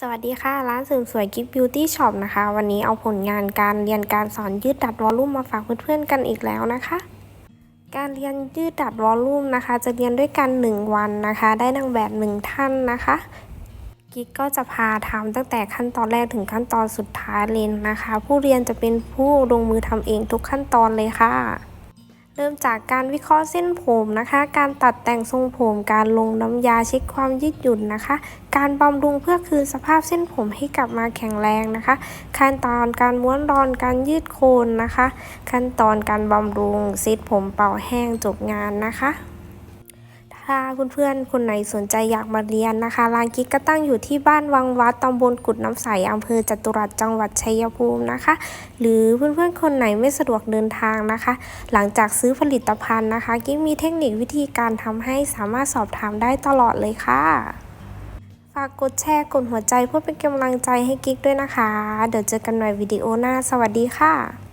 สวัสดีค่ะ ร้านเสริมสวยกิฟต์บิวตี้ช็อปนะคะ วันนี้เอาผลงานการเรียนการสอนยืดดัดวอลลุ่มมาฝากเพื่อนๆกันอีกแล้วนะคะ การเรียนยืดดัดวอลลุ่มนะคะ จะเรียนด้วยกัน 1 วันนะคะ ได้นางแบบ 1 ท่านนะคะกิ๊กก็จะพาทำตั้งแต่ขั้นตอนแรกถึงขั้นตอนสุดท้ายเลยนะคะ ผู้เรียนจะเป็นผู้ลงมือทำเองทุกขั้นตอนเลยค่ะ เริ่มจากการวิเคราะห์เส้นผมนะคะ การตัดแต่งทรงผม การลงน้ำยาเช็คความยืดหยุ่นนะคะ การบำรุงเพื่อคืนสภาพเส้นผมให้กลับมาแข็งแรงนะคะ ขั้นตอนการม้วนรอน การยืดโคนนะคะ ขั้นตอนการบำรุงซีดผมเป่าแห้งจบงานนะคะ ถ้าเพื่อนๆ คนไหนสนใจอยากมาเรียนนะคะร้านกิ๊กก็ตั้งอยู่ที่บ้านวังวัดตำบลกุดน้ำใสอำเภอจตุรัสจังหวัดชัยภูมินะคะ หรือเพื่อนๆ คนไหนไม่สะดวกเดินทางนะคะ หลังจากซื้อผลิตภัณฑ์นะคะ กิ๊กมีเทคนิควิธีการทำให้สามารถสอบถามได้ตลอดเลยค่ะ ฝากกดแชร์กดหัวใจเพื่อเป็นกำลังใจให้กิ๊กด้วยนะคะ เดี๋ยวเจอกันใหม่วิดีโอหน้า สวัสดีค่ะ